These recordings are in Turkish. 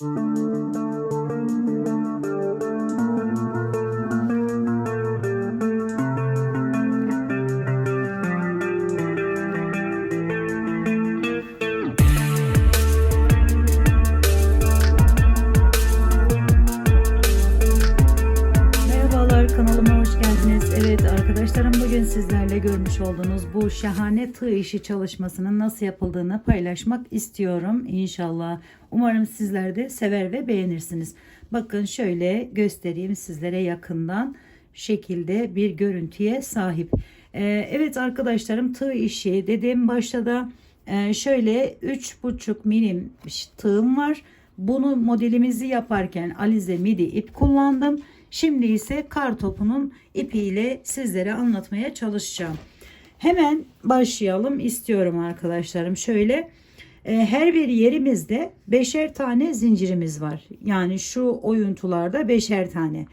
Merhabalar kanalıma arkadaşlarım bugün sizlerle görmüş olduğunuz bu şahane tığ işi çalışmasının nasıl yapıldığını paylaşmak istiyorum inşallah. Umarım sizler de sever ve beğenirsiniz. Bakın şöyle göstereyim sizlere yakından şekilde bir görüntüye sahip. Ee, evet arkadaşlarım tığ işi dediğim başta da e, şöyle 3,5 milim tığım var. Bunu modelimizi yaparken Alize midi ip kullandım. Şimdi ise kar topunun ipiyle sizlere anlatmaya çalışacağım. Hemen başlayalım istiyorum arkadaşlarım. Şöyle e, her bir yerimizde beşer tane zincirimiz var. Yani şu oyuntularda beşer tane.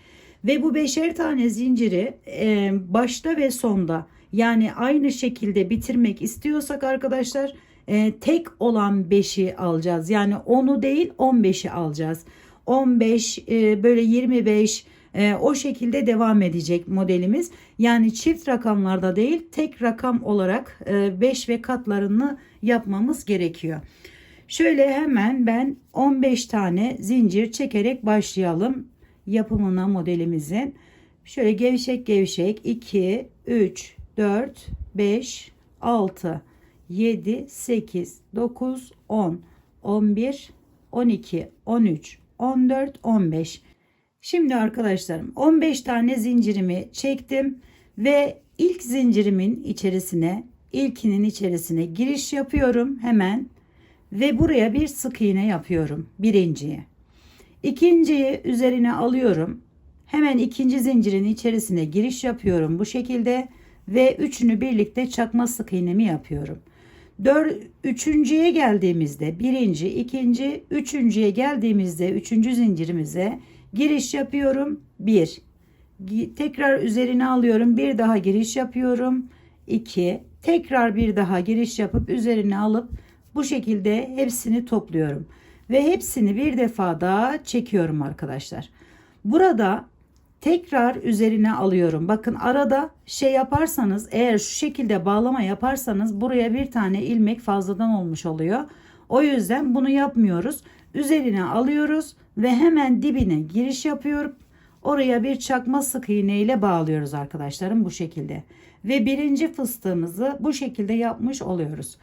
Ve bu beşer tane zinciri e, başta ve sonda yani aynı şekilde bitirmek istiyorsak arkadaşlar e, tek olan 5'i alacağız. Yani 10'u değil 15'i alacağız. 15 e, böyle 25 e, o şekilde devam edecek modelimiz. Yani çift rakamlarda değil tek rakam olarak 5 ve katlarını yapmamız gerekiyor. Şöyle hemen ben 15 tane zincir çekerek başlayalım yapımına modelimizin. Şöyle gevşek gevşek 2, 3, 4, 5, 6, 7, 8, 9, 10, 11, 12, 13, 14, 15. Şimdi arkadaşlarım 15 tane zincirimi çektim ve ilk zincirimin içerisine ilkinin içerisine giriş yapıyorum hemen ve buraya bir sık iğne yapıyorum birinciye. İkinciyi üzerine alıyorum. Hemen ikinci zincirin içerisine giriş yapıyorum bu şekilde ve üçünü birlikte çakma sık iğnemi yapıyorum. Dör, üçüncüye geldiğimizde birinci, ikinci, üçüncüye geldiğimizde üçüncü zincirimize giriş yapıyorum. Bir. Tekrar üzerine alıyorum. Bir daha giriş yapıyorum. İki. Tekrar bir daha giriş yapıp üzerine alıp bu şekilde hepsini topluyorum. Ve hepsini bir defa daha çekiyorum arkadaşlar. Burada tekrar üzerine alıyorum. Bakın arada şey yaparsanız eğer şu şekilde bağlama yaparsanız buraya bir tane ilmek fazladan olmuş oluyor. O yüzden bunu yapmıyoruz. Üzerine alıyoruz ve hemen dibine giriş yapıyorum. Oraya bir çakma sık iğne ile bağlıyoruz arkadaşlarım bu şekilde. Ve birinci fıstığımızı bu şekilde yapmış oluyoruz.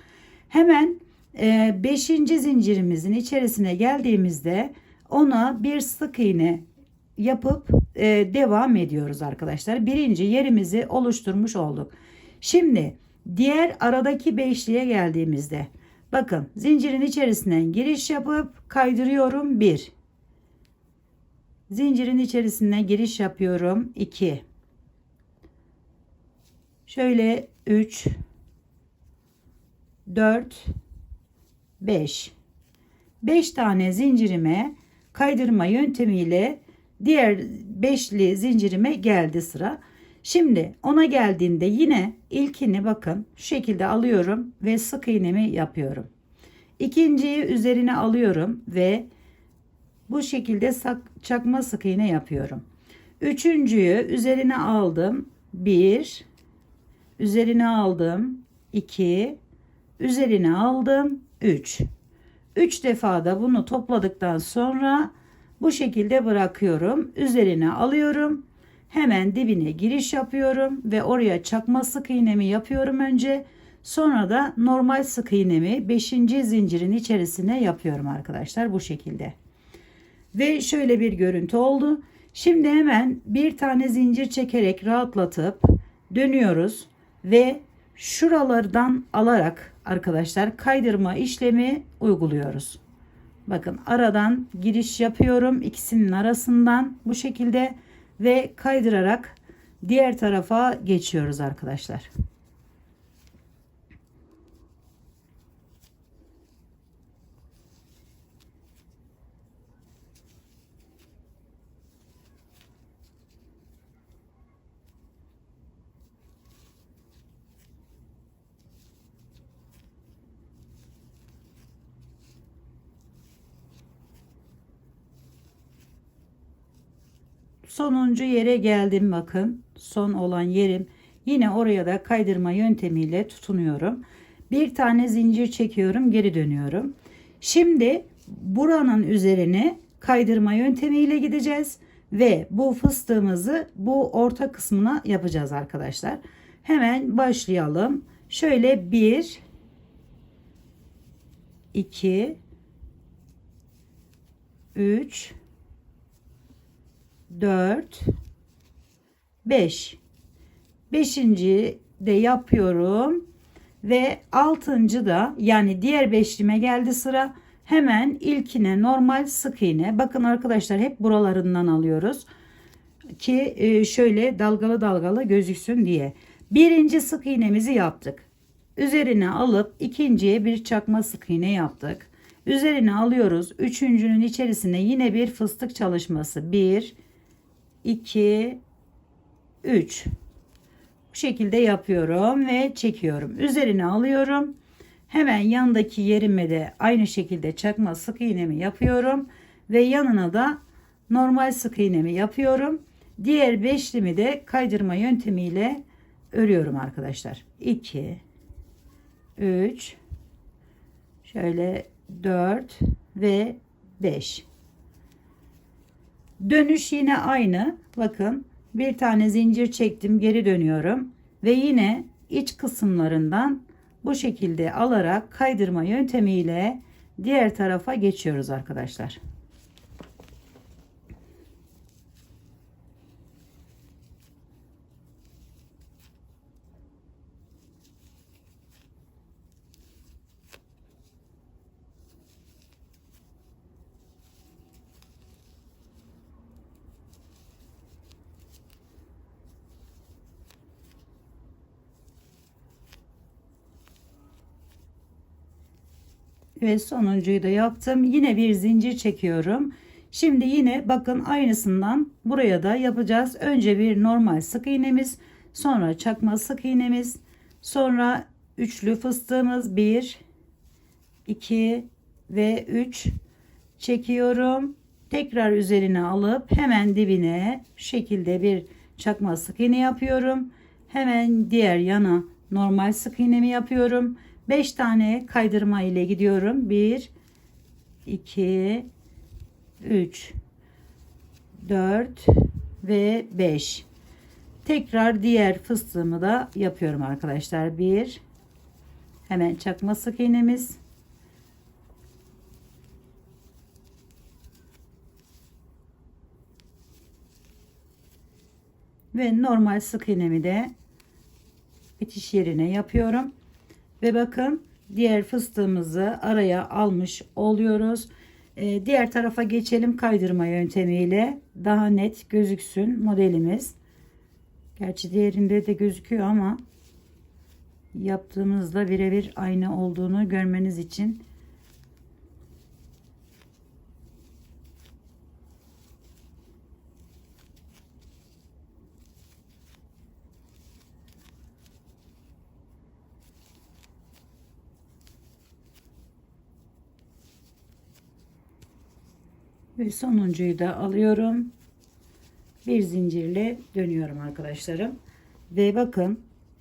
Hemen 5. E, zincirimizin içerisine geldiğimizde ona bir sık iğne yapıp e, devam ediyoruz arkadaşlar. Birinci yerimizi oluşturmuş olduk. Şimdi diğer aradaki beşliğe geldiğimizde bakın zincirin içerisinden giriş yapıp kaydırıyorum 1. Zincirin içerisine giriş yapıyorum 2. Şöyle 3 4 5 5 tane zincirime kaydırma yöntemiyle diğer beşli zincirime geldi sıra. Şimdi ona geldiğinde yine ilkini bakın şu şekilde alıyorum ve sık iğnemi yapıyorum. İkinciyi üzerine alıyorum ve bu şekilde çakma sık iğne yapıyorum. Üçüncüyü üzerine aldım. Bir, üzerine aldım. iki, üzerine aldım. Üç. Üç defa da bunu topladıktan sonra bu şekilde bırakıyorum. Üzerine alıyorum. Hemen dibine giriş yapıyorum ve oraya çakma sık iğnemi yapıyorum önce. Sonra da normal sık iğnemi 5. zincirin içerisine yapıyorum arkadaşlar bu şekilde. Ve şöyle bir görüntü oldu. Şimdi hemen bir tane zincir çekerek rahatlatıp dönüyoruz ve şuralardan alarak arkadaşlar kaydırma işlemi uyguluyoruz. Bakın aradan giriş yapıyorum ikisinin arasından bu şekilde ve kaydırarak diğer tarafa geçiyoruz arkadaşlar. Sonuncu yere geldim bakın. Son olan yerim. Yine oraya da kaydırma yöntemiyle tutunuyorum. Bir tane zincir çekiyorum, geri dönüyorum. Şimdi buranın üzerine kaydırma yöntemiyle gideceğiz ve bu fıstığımızı bu orta kısmına yapacağız arkadaşlar. Hemen başlayalım. Şöyle 1 2 3 4 5 Beşinci de yapıyorum ve altıncı da yani diğer beşlime geldi sıra. Hemen ilkine normal sık iğne. Bakın arkadaşlar hep buralarından alıyoruz ki e, şöyle dalgalı dalgalı gözüksün diye. Birinci sık iğnemizi yaptık. Üzerine alıp ikinciye bir çakma sık iğne yaptık. Üzerine alıyoruz. Üçüncünün içerisine yine bir fıstık çalışması. 1 2 3 bu şekilde yapıyorum ve çekiyorum. Üzerine alıyorum. Hemen yanındaki yerime de aynı şekilde çakma sık iğnemi yapıyorum. Ve yanına da normal sık iğnemi yapıyorum. Diğer beşlimi de kaydırma yöntemiyle örüyorum arkadaşlar. 2 3 şöyle 4 ve 5 dönüş yine aynı bakın bir tane zincir çektim geri dönüyorum ve yine iç kısımlarından bu şekilde alarak kaydırma yöntemiyle diğer tarafa geçiyoruz arkadaşlar. Ve sonuncuyu da yaptım. Yine bir zincir çekiyorum. Şimdi yine bakın aynısından buraya da yapacağız. Önce bir normal sık iğnemiz, sonra çakma sık iğnemiz, sonra üçlü fıstığımız 1 2 ve 3 çekiyorum. Tekrar üzerine alıp hemen dibine şekilde bir çakma sık iğne yapıyorum. Hemen diğer yana normal sık iğnemi yapıyorum. 5 tane kaydırma ile gidiyorum. 1 2 3 4 ve 5. Tekrar diğer fıstığımı da yapıyorum arkadaşlar. 1 hemen çakma sık iğnemiz ve normal sık iğnemi de bitiş yerine yapıyorum. Ve bakın diğer fıstığımızı araya almış oluyoruz. Ee, diğer tarafa geçelim kaydırma yöntemiyle. Daha net gözüksün modelimiz. Gerçi diğerinde de gözüküyor ama yaptığımızda birebir aynı olduğunu görmeniz için ve sonuncuyu da alıyorum. Bir zincirle dönüyorum arkadaşlarım. Ve bakın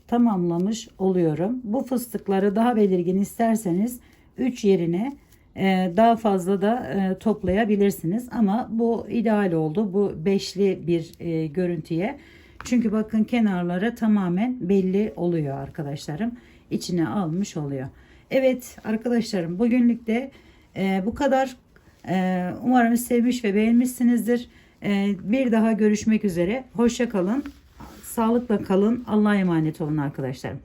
tamamlamış oluyorum. Bu fıstıkları daha belirgin isterseniz 3 yerine e, daha fazla da e, toplayabilirsiniz. Ama bu ideal oldu bu beşli bir e, görüntüye. Çünkü bakın kenarları tamamen belli oluyor arkadaşlarım. İçine almış oluyor. Evet arkadaşlarım bugünlük de bu kadar umarım sevmiş ve beğenmişsinizdir. Ee, bir daha görüşmek üzere. Hoşça kalın. Sağlıkla kalın. Allah'a emanet olun arkadaşlarım.